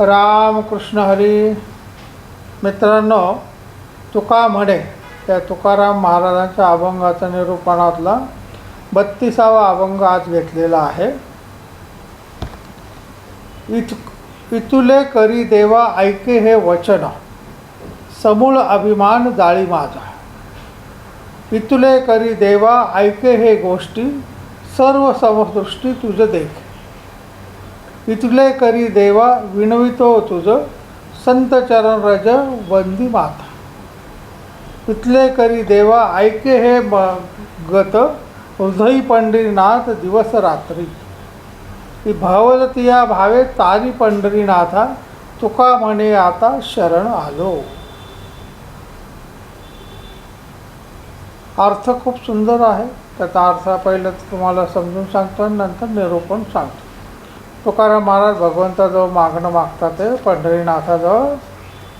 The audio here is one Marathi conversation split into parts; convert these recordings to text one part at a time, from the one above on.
रामकृष्ण हरी. मित्रांनो तुका म्हणे त्या तुकाराम महाराजांच्या अभंगाचा निरूपणातला बत्तीसावा अभंग आज घेतलेला आहे. इत इतुले करी देवा ऐके हे वचन. समूळ अभिमान जाळी माझा. इतुले करी देवा ऐके हे गोष्टी. सर्व समदृष्टी तुझं देख. इथले करी देवा विणवितो तुझं. संत चरण रज वंदी माता. इथले करी देवा ऐके हे म गत. हृदयी पंढरीनाथ दिवस रात्री. ही भवलतिया भावे तारी पंढरीनाथा तुका म्हणे आता शरण आलो. अर्थ खूप सुंदर आहे. त्याचा अर्थ पहिलं तुम्हाला समजून सांगतो आणि नंतर निरूपण सांगतो. तुकाराम महाराज भगवंताजवळ मागणं मागतात ते पंढरीनाथाजवळ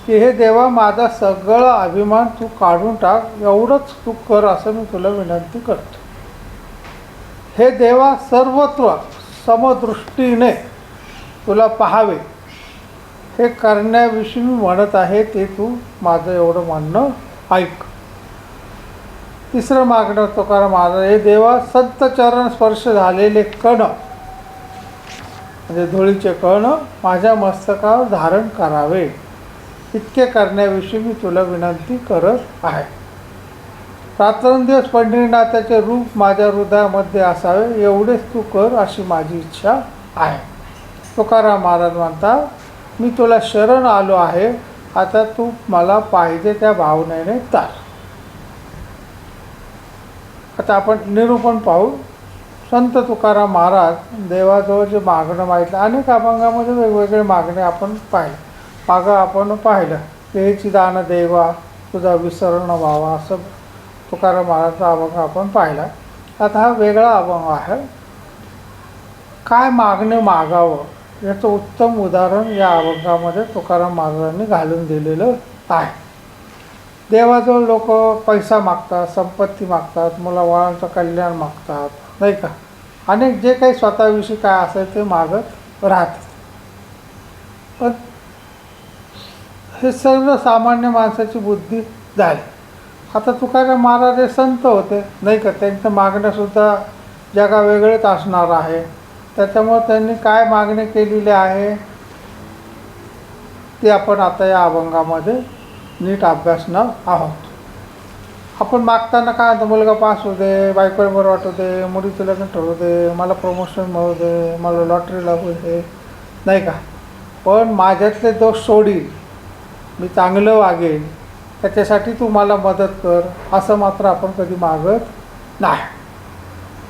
की हे देवा माझा सगळा अभिमान तू काढून टाक एवढंच तू कर असं मी तुला विनंती करतो. हे देवा सर्वत्व समदृष्टीने तुला पाहावे. हे करण्याविषयी मी म्हणत आहे ते तू माझं एवढं म्हणणं ऐक. तिसरं मागणं तुकाराम महाराज हे देवा संतचरण स्पर्श झालेले कण म्हणजे धुळीचे कण माझ्या मस्तकावर धारण करावे. इतके करण्याविषयी मी तुला विनंती करत आहे. रात्रंदिवस पंढरीनाथाचे रूप माझ्या हृदयामध्ये असावे एवढेच तू कर अशी माझी इच्छा आहे. तुकाराम महाराज म्हणतात मी तुला शरण आलो आहे आता तू मला पाहिजे त्या भावनेने तार. आता आपण निरूपण पाहू. संत तुकाराम महाराज देवाजवळ जे मागणं मागितलं अनेक अभंगामध्ये वेगवेगळे मागणे आपण पाहिले. मागं आपण पाहिलं हेची दान देवा तुझा विसरण व्हावा असं तुकाराम महाराजचा अभंग आपण पाहिला. आता हा वेगळा अभंग आहे. काय मागणे मागावं याचं उत्तम उदाहरण या अभंगामध्ये तुकाराम महाराजांनी घालून दिलेलं आहे. देवाजवळ लोक पैसा मागतात संपत्ती मागतात मुलाबाळांचं कल्याण मागतात नाही का? अनेक जे काही स्वतःविषयी काय असेल ते मागत राहत. पण हे सर्व सामान्य माणसाची बुद्धी झाली. आता तुकाराम महाराज हे संत होते. नाही का? त्यांचं मागणंसुद्धा जगा वेगळेच असणार आहे. त्याच्यामुळे त्यांनी काय मागणी केलेली आहे? ते आपण आता या अभंगामध्ये नीट अभ्यासणार आहोत. आपण मागताना काय आता मुलगा पास होऊ दे बायकोला बरं वाटू दे मुलीचं लग्न ठरवू दे मला प्रमोशन मिळू दे मला लॉटरी लागू दे नाही का? पण माझ्यातले दोष सोडील. मी चांगलं वागेन त्याच्यासाठी तू मला मदत कर. असं मात्र आपण कधी मागत नाही.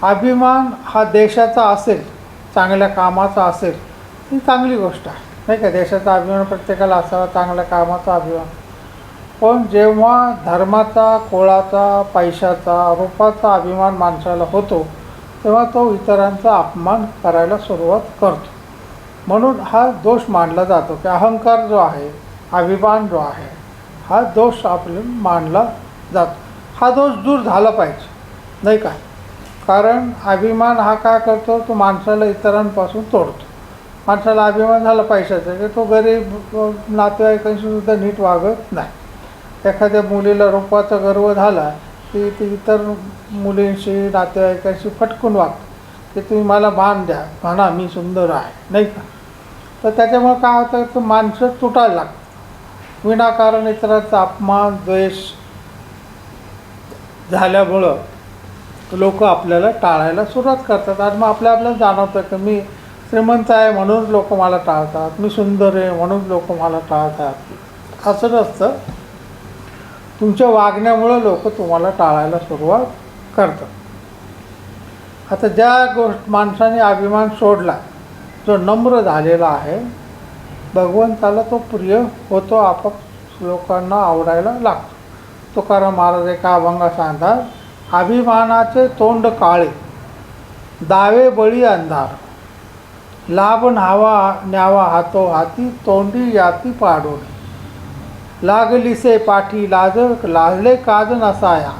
अभिमान हा देशाचा असेल चांगल्या कामाचा असेल ही चांगली गोष्ट आहे. नाही का? देशाचा अभिमान प्रत्येकाला असावा चांगल्या कामाचा अभिमान. पण जेव्हा धर्माचा कोळाचा पैशाचा रूपाचा अभिमान माणसाला होतो तेव्हा तो इतरांचा अपमान करायला सुरुवात करतो. म्हणून हा दोष मानला जातो की अहंकार जो आहे अभिमान जो आहे हा दोष आपले मानला जातो. हा दोष दूर झाला पाहिजे नाही का? कारण अभिमान हा काय करतो? तो माणसाला इतरांपासून तोडतो. माणसाला अभिमान झाला पैशाचा की तो गरीब नातेवाईकांशी सुद्धा नीट वागत नाही. एखाद्या मुलीला रूपाचा गर्व झाला की ती इतर मुलींशी नातेवाईकांशी फटकून वागतो की तुम्ही मला मान द्या म्हणा मी सुंदर आहे नाही का? तर त्याच्यामुळे काय होतं की माणसं तुटायला लागतं विनाकारण इतरांचा अपमान द्वेष झाल्यामुळं लोक आपल्याला टाळायला सुरुवात करतात. आणि मग आपल्या आपल्याला जाणवतं की मी श्रीमंत आहे म्हणून लोक मला टाळतात मी सुंदर आहे म्हणून लोक मला टाळतात. असं नसतं. तुमच्या वागण्यामुळं लोक तुम्हाला टाळायला सुरुवात करतात. आता ज्या गोष्ट माणसाने अभिमान सोडला जो नम्र झालेला आहे भगवंताला तो प्रिय होतो आपाप लोकांना आवडायला लागतो. तुकाराम महाराज एका अभंगा सांगतात अभिमानाचे तोंड काळे दावे बळी अंधार. लाभ न्हावा न्यावा हातो हाती तोंडी याती पाडून. लागलीसे पाठी लाज लाजले काज नसाया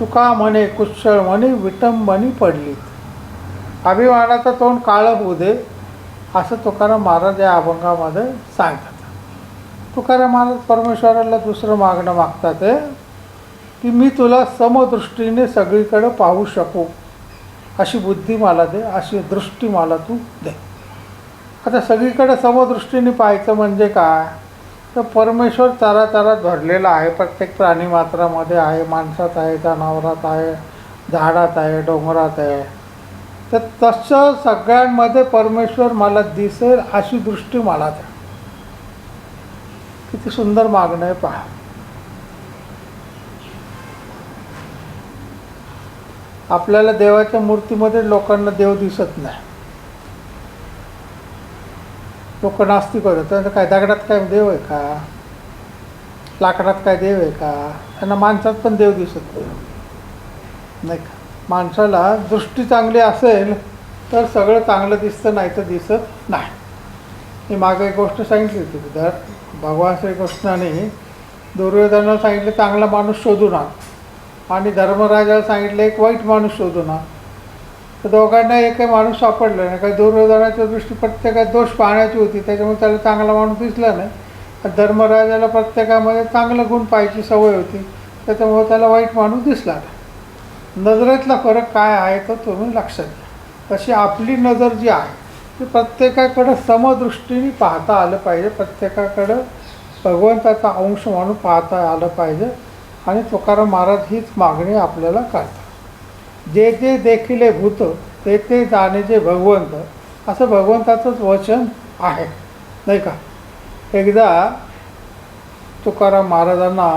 तुका म्हणे कुशळ म्हणे विटंबनी पडली अभिमानाचं तोंड काळं होऊ दे असं तुकाराम महाराज या अभंगामध्ये सांगतात. तुकाराम महाराज परमेश्वराला दुसरं मागणं मागतात ते की मी तुला समदृष्टीने सगळीकडे पाहू शकू. अशी बुद्धी मला दे अशी दृष्टी मला तू दे. आता सगळीकडे समदृष्टीने पाहायचं म्हणजे काय? तर परमेश्वर चराचरात भरलेला आहे. प्रत्येक प्राणी मात्रामध्ये आहे. माणसात आहे जनावरात आहे झाडात आहे डोंगरात आहे. तर तसं सगळ्यांमध्ये परमेश्वर मला दिसेल अशी दृष्टी मला द्या. किती सुंदर मागणं आहे पहा. आपल्याला देवाच्या मूर्तीमध्ये लोकांना देव दिसत नाही. लोक नास्तिक होतात काय दगडात काय देव आहे का? लाकडात काय देव आहे का? त्यांना माणसात पण देव दिसत नाही. नाही का? माणसाला दृष्टी चांगली असेल तर सगळं चांगलं दिसतं नाही तर दिसत नाही. मी मागं एक गोष्ट सांगितली होती तर भगवान श्रीकृष्णाने दुर्योधनाला सांगितलं चांगला माणूस शोधून आण आणि धर्मराजाला सांगितलं एक वाईट माणूस शोधून आण तर दोघांना एकही माणूस सापडला नाही. काही दुर्योधनाच्या दृष्टी प्रत्येकात दोष पाहण्याची होती. त्याच्यामुळे त्याला चांगला माणूस दिसला नाही. धर्मराजाला प्रत्येकामध्ये चांगलं गुण पाहायची सवय होती. त्याच्यामुळे त्याला वाईट माणूस दिसला नाही. नजरेतला फरक काय आहे तो तुम्ही लक्षात घ्या. तशी आपली नजर जी आहे ती प्रत्येकाकडं समदृष्टीने पाहता आलं पाहिजे. प्रत्येकाकडं भगवंताचा अंश म्हणून पाहता आलं पाहिजे. आणि तुकाराम महाराज हीच मागणी आपल्याला करतात. जे जे देखील भूत ते ते जाणे जे भगवंत असं भगवंताचंच वचन आहे नाही का? एकदा तुकाराम महाराजांना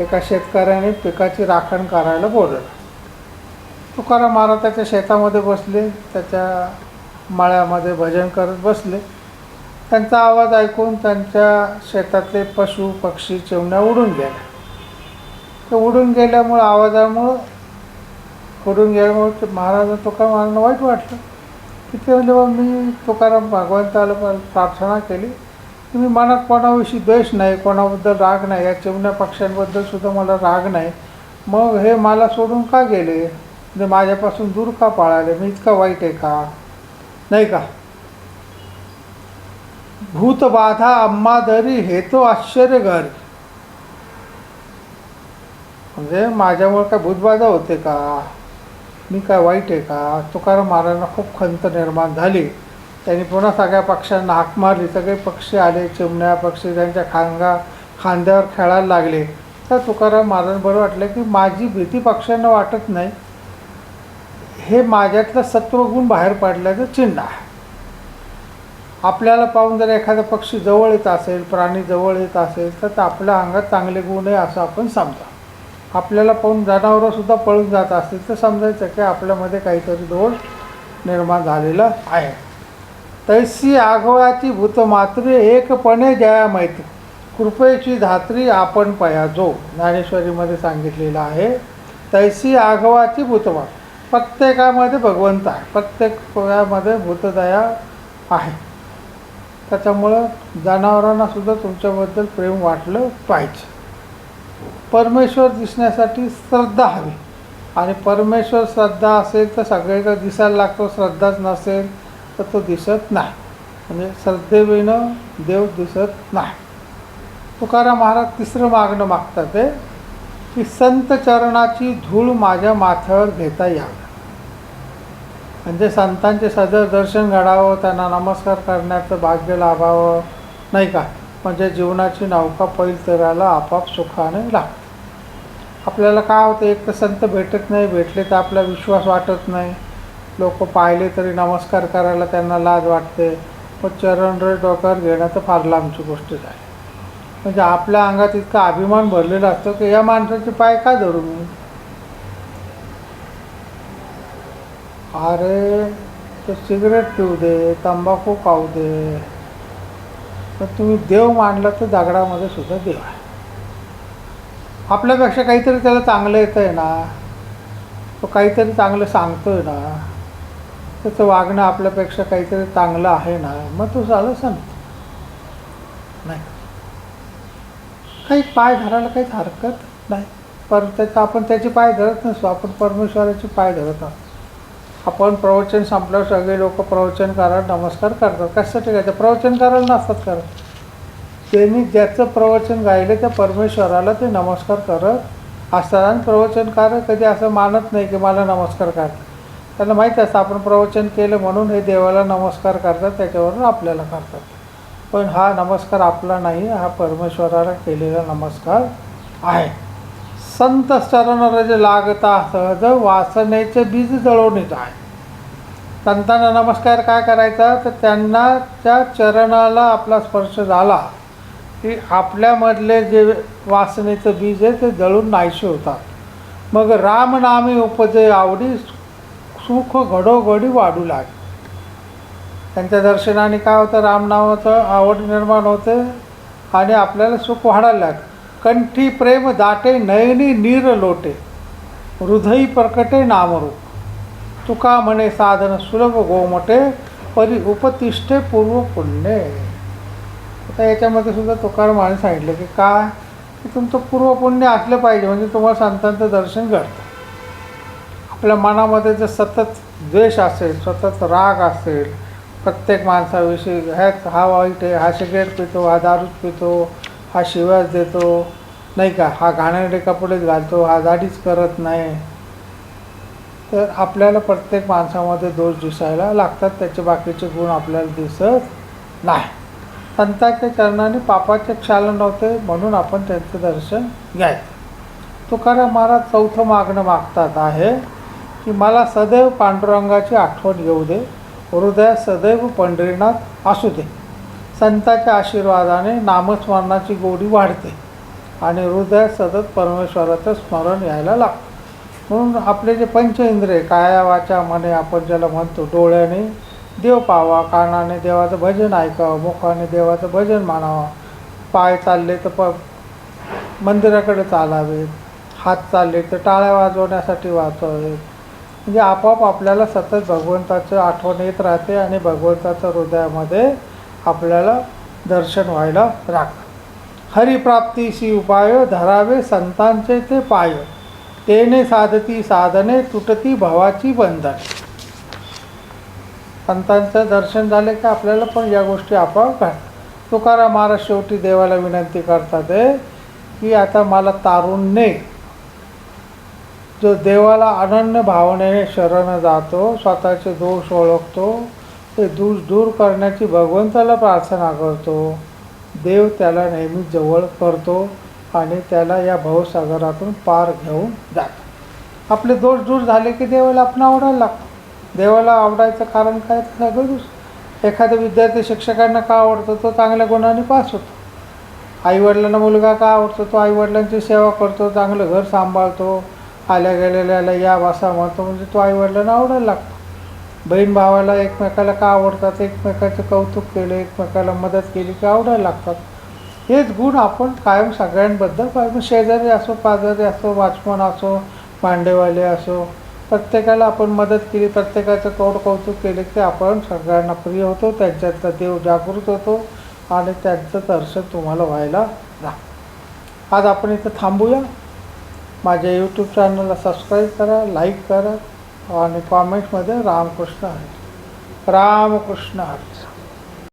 एका शेतकऱ्याने पिकाची राखण करायला बोलवलं. तुकाराम महाराज त्याच्या शेतामध्ये बसले त्याच्या माळ्यामध्ये भजन करत बसले. त्यांचा आवाज ऐकून त्यांच्या शेतातले पशु पक्षी चिमण्या उडून गेल्या. ते उडून गेल्यामुळं आवाजामुळं करून गेल्यामुळे ते महाराज तुकाराम वाईट वाटलं. की ते म्हणजे मग मी तुकाराम भगवंताला प्रार्थना केली. की मी मनात कोणाविषयी द्वेष नाही कोणाबद्दल राग नाही या चिमण्या पक्ष्यांबद्दल सुद्धा मला राग नाही. मग हे मला सोडून का गेले? म्हणजे माझ्यापासून दूर का पळाले? मी इतका वाईट आहे का? नाही का? भूतबाधा अम्मादरी हे तो आश्चर्य घर. म्हणजे माझ्यामुळे काय भूतबाधा होते का? मी काय वाईट आहे का? तुकाराम महाराजांना खूप खंत निर्माण झाली. त्यांनी पुन्हा सगळ्या पक्ष्यांना हाक मारली. सगळे पक्षी आले चिमण्या पक्षी त्यांच्या खांगा खांद्यावर खेळायला लागले. तर तुकाराम महाराजांना बरं वाटलं की माझी भीती पक्ष्यांना वाटत नाही. हे माझ्यातलं सत्वगुण बाहेर पडल्याचं चिन्ह आहे. आपल्याला पाहून जर एखादा पक्षी जवळ येत असेल प्राणी जवळ येत असेल तर ते आपल्या अंगात चांगले गुण आहे असं आपण समजा. आपल्याला पाहून जनावरंसुद्धा पळून जात असतील. तर समजायचं की आपल्यामध्ये काहीतरी दोष निर्माण झालेला आहे. तैसी आघवाची भूतमात्री एकपणे जया मैत्री कृपेची धात्री आपण पयाजो ज्ञानेश्वरीमध्ये सांगितलेलं आहे. तैसी आघवाची भूतमा प्रत्येकामध्ये भगवंत आहे. प्रत्येकामध्ये भूतदया आहे. त्याच्यामुळं जनावरांनासुद्धा तुमच्याबद्दल प्रेम वाटलं पाहिजे. परमेश्वर दिसण्यासाठी श्रद्धा हवी. आणि परमेश्वर श्रद्धा असेल तर सगळीकडे दिसायला लागतो. श्रद्धाच नसेल तर तो दिसत नाही. म्हणजे श्रद्धेविनं देव दिसत नाही. तुकाराम महाराज तिसरं मागणं मागतात ते की संत चरणाची धूळ माझ्या माथ्यावर घेता यावं. म्हणजे संतांचे सदर दर्शन घडावं त्यांना नमस्कार करण्याचं भाग्य लाभावं नाही का? म्हणजे जीवनाची नौका पैल तरायला आपाप सुखाने लागते आपल्याला काय होतं एक तर संत भेटत नाही भेटले तर आपला विश्वास वाटत नाही. लोक पाहिले तरी नमस्कार करायला त्यांना लाज वाटते. मग चरणरे डोक्यावर घेणं तर फार लांबची गोष्ट आहे म्हणजे आपल्या अंगात इतका अभिमान भरलेला असतो की या माणसाचे पाय का धरू मी अरे तर सिगरेट पिऊ दे तंबाखू खाऊ दे. पण तुम्ही देव मानला तर दगडामध्ये सुद्धा देव आहे. आपल्यापेक्षा काहीतरी त्याला चांगलं येतं आहे ना. तो काहीतरी चांगलं सांगतो आहे ना. त्याचं वागणं आपल्यापेक्षा काहीतरी चांगलं आहे ना. मग तो झालं सांगतो नाही. काही पाय धरायला काहीच हरकत नाही. पर त्याचा आपण त्याचे पाय धरत नसतो आपण परमेश्वराचे पाय धरत आहोत. आपण प्रवचन संपल्यावर सगळे लोक प्रवचन करायला नमस्कार करतात. कशासाठी करायचं? प्रवचनकाराला नसतात करत. त्यांनी ज्याचं प्रवचन गायलं त्या परमेश्वराला ते नमस्कार करत असतात आणि प्रवचनकार कधी असं मानत नाही की मला नमस्कार कर. त्यांना माहीत असतं आपण प्रवचन केलं म्हणून हे देवाला नमस्कार करतात त्याच्यावरून आपल्याला करतात. पण हा नमस्कार आपला नाही हा परमेश्वराला केलेला नमस्कार आहे. संत चरण जे लागता सहज वासनेचे बीज जळवणीत आहे संतांना नमस्कार काय करायचा? तर त्यांना त्या चरणाला आपला स्पर्श झाला. की आपल्यामधले जे वासनेचं बीज आहे ते जळून नाहीसे होतात. मग रामनामी उपजे आवडी सुख घडोघडी वाढू लाग त्यांच्या दर्शनाने काय होतं? रामनामाचं आवड निर्माण होते आणि आपल्याला सुख वाढायला लागतं. कंठी प्रेम दाटे नयनी नीर लोटे हृदयी प्रकटे नामरूप. तुका म्हणे साधन सुलभ गोमटे परी उपतिष्ठे पूर्व पुण्य. आता याच्यामध्ये सुद्धा तुकारामाने सांगितलं की काय? की तुमचं पूर्व पुण्य असलं पाहिजे म्हणजे तुम्हाला संतांचं दर्शन घडतं. आपल्या मनामध्ये जर सतत द्वेष असेल सतत राग असेल प्रत्येक माणसाविषयी ह्याच हा वाईट आहे हा सिगरेट पितो हा दारूच पितो हा शिवाज देतो नाही का? हा घाणेरडे कपडेच घालतो हा दाढीच करत नाही. तर आपल्याला प्रत्येक माणसामध्ये दोष दिसायला लागतात त्याचे बाकीचे गुण आपल्याला दिसत नाही. संताच्या चरणाने पापाचे क्षालन होते म्हणून आपण त्यांचं दर्शन घ्यायचं. तुकाराम महाराज चौथं मागणं मागतात आहे की मला सदैव पांडुरंगाची आठवण येऊ दे हृदयात सदैव पंढरीनाथ असू दे. संताच्या आशीर्वादाने नामस्मरणाची गोडी वाढते आणि हृदयात सतत परमेश्वराचं स्मरण यायला लागतं. म्हणून आपले जे पंच इंद्रिय काया वाचा मने आपण ज्याला म्हणतो डोळ्याने देव पावा कानाने देवाचं भजन ऐकावं मुखाने देवाचं भजन मानावं. पाय चालले तर प मंदिराकडे चालावेत. हात चालले तर टाळ्या वाजवण्यासाठी वाचवावेत म्हणजे आपोआप आपल्याला सतत भगवंताचं आठवण येत राहते आणि भगवंताचं हृदयामध्ये आपल्याला दर्शन व्हायला राख हरिप्राप्तीशी उपाय धरावे संतांचे ते पाय. तेने साधती साधने तुटती भवाची बंधन. संतांचं दर्शन झाले की आपल्याला पण या गोष्टी आपोआप घडतात तुकाराम महाराज शेवटी देवाला विनंती करतात आहे की आता मला तारुण्य जो देवाला अनन्य भावनेने शरण जातो स्वतःचे दोष ओळखतो ते दूर दूर करण्याची भगवंताला प्रार्थना करतो देव त्याला नेहमी जवळ करतो आणि त्याला या भवसागरातून पार घेऊन जातो. आपले दोष दूर झाले की देवाला आपण आवडायला लागतो देवाला आवडायचं कारण काय तर सगळं एखादा विद्यार्थी शिक्षकांना का आवडतो? तो चांगल्या गुणाने पास होतो. आईवडिलांना मुलगा का आवडतो? तो आईवडिलांची सेवा करतो चांगलं घर सांभाळतो आल्या गेलेल्याला या वासा म्हणतो म्हणजे तो आईवडिलांना आवडायला लागतो. बहीण भावाला एकमेकाला का आवडतात? एकमेकाचं कौतुक केलं एकमेकाला मदत केली की आवडायला लागतात. हेच गुण आपण कायम सगळ्यांबद्दल पाहिजे शेजारी असो पाजारी असो वाचमन असो मांडेवाले असो प्रत्येकाला आपण मदत केली प्रत्येकाचं कौड कौतुक केले की आपण सगळ्यांना प्रिय होतो त्यांच्यातला देव जागृत होतो आणि त्यांचं दर्शन तुम्हाला व्हायला लागतं. आज आपण इथं थांबूया. माझ्या यूट्यूब चॅनलला सबस्क्राईब करा लाईक करा आणि कॉमेंट्समध्ये रामकृष्ण हरी रामकृष्ण हरी.